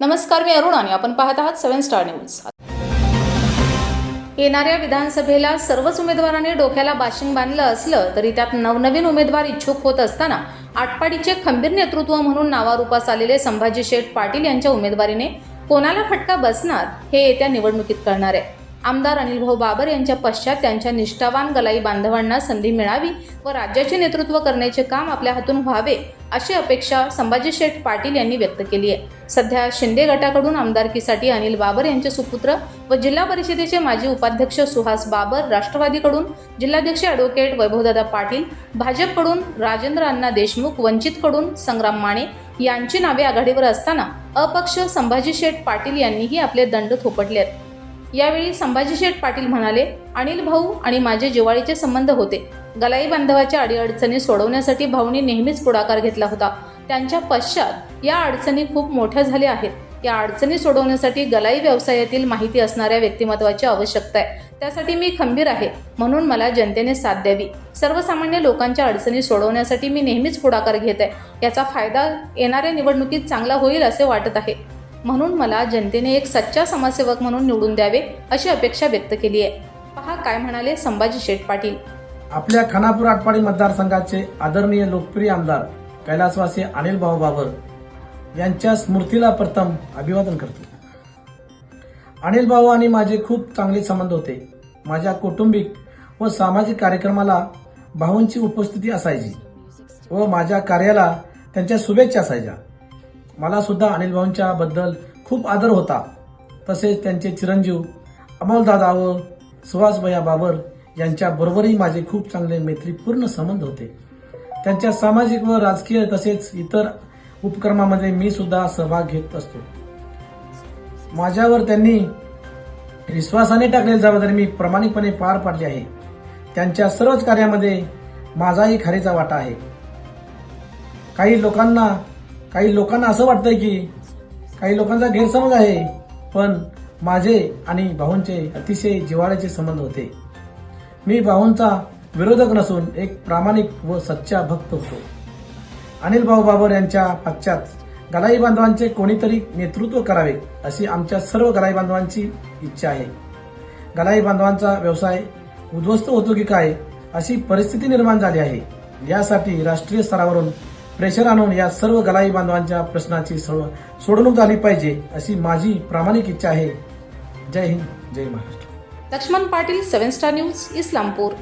नमस्कार मी अरुण आणि आपण पाहत आहात सेव्हन स्टार न्यूज. येणाऱ्या विधानसभेला सर्वच उमेदवारांनी डोक्याला बाशिंग बांधलं असलं तरी त्यात नवनवीन उमेदवार इच्छुक होत असताना आटपाडीचे खंबीर नेतृत्व म्हणून नावारूपास आलेले संभाजी शेठ पाटील यांच्या उमेदवारीने कोणाला फटका बसणार हे येत्या निवडणुकीत कळणार आहे. आमदार अनिलभाऊ बाबर यांच्या पश्चात त्यांच्या निष्ठावान गलाई बांधवांना संधी मिळावी व राज्याचे नेतृत्व करण्याचे काम आपल्या हातून व्हावे अशी अपेक्षा संभाजी शेठ पाटील यांनी व्यक्त केली आहे. सध्या शिंदे गटाकडून आमदारकीसाठी अनिल बाबर यांचे सुपुत्र व जिल्हा परिषदेचे माजी उपाध्यक्ष सुहास बाबर राष्ट्रवादीकडून जिल्हाध्यक्ष ॲडव्होकेट वैभवदादा पाटील भाजपकडून राजेंद्र अण्णा देशमुख वंचितकडून संग्राम माने यांची नावे आघाडीवर असताना अपक्ष संभाजी शेठ पाटील यांनीही आपले दंड थोपटले आहेत यावेळी संभाजी शेठ पाटील म्हणाले अनिल भाऊ आणि माझे जिवाळीचे संबंध होते. गलाई बांधवाच्या अडीअडचणी सोडवण्यासाठी भाऊनी नेहमीच पुढाकार घेतला होता. त्यांच्या पश्चात या अडचणी खूप मोठ्या झाल्या आहेत. या अडचणी सोडवण्यासाठी गलाई व्यवसायातील माहिती असणाऱ्या व्यक्तिमत्वाची आवश्यकता आहे. त्यासाठी मी खंबीर आहे. म्हणून मला जनतेने साथ द्यावी. सर्वसामान्य लोकांच्या अडचणी सोडवण्यासाठी मी नेहमीच पुढाकार घेत आहे. याचा फायदा येणाऱ्या निवडणुकीत चांगला होईल असे वाटत आहे. म्हणून मला जनतेने एक सच्चा समाजसेवक म्हणून निवडून द्यावे अशी अपेक्षा व्यक्त केली आहे. पहा काय म्हणाले संभाजी शेठ पाटील. आपल्या खानापूर आटपाडी मतदारसंघाचे आदरणीय लोकप्रिय आमदार कैलासवासी अनिल भाऊ बाबर यांच्या स्मृतीला प्रथम अभिवादन करतो. अनिल भाऊ आणि माझे खूप चांगले संबंध होते. माझ्या कौटुंबिक व सामाजिक कार्यक्रमाला भाऊंची उपस्थिती असायची व माझ्या कार्याला त्यांच्या शुभेच्छा असायच्या. मला सुद्धा अनिल भाऊंच्या बद्दल खूप आदर होता. तसेच त्यांचे चिरंजीव अमोलदादा व सुहासभया बाबर यांच्या बरोबरही माझे खूप चांगले मैत्रीपूर्ण संबंध होते. त्यांच्या सामाजिक व राजकीय तसेच इतर उपक्रमामध्ये मी सुद्धा सहभाग घेत असतो. माझ्यावर त्यांनी विश्वासाने टाकलेली जबाबदारी मी प्रामाणिकपणे पार पाडली आहे. त्यांच्या सर्वच कार्यामध्ये माझाही खारीचा वाटा आहे. काही लोकांना काही लोकांना असं वाटतंय की काही लोकांचा गैरसमज आहे पण माझे आणि भाऊंचे अतिशय जिव्हाळ्याचे संबंध होते. मी भाऊंचा विरोधक नसून एक प्रामाणिक व सच्चा भक्त होतो. अनिल भाऊ बाबर यांच्या पश्चात गलाई बांधवांचे कोणीतरी नेतृत्व करावे अशी आमच्या सर्व गलाई बांधवांची इच्छा आहे. गलाई बांधवांचा व्यवसाय उद्ध्वस्त होतो की काय अशी परिस्थिती निर्माण झाली आहे. यासाठी राष्ट्रीय स्तरावरून प्रेशर आणून या सर्व गलाई बांधवांच्या प्रश्नाची सर्व सोडवणूक झाली पाहिजे अशी माझी प्रामाणिक इच्छा आहे. जय हिंद जय Maharashtra. Laxman Patil seven star news Islampur.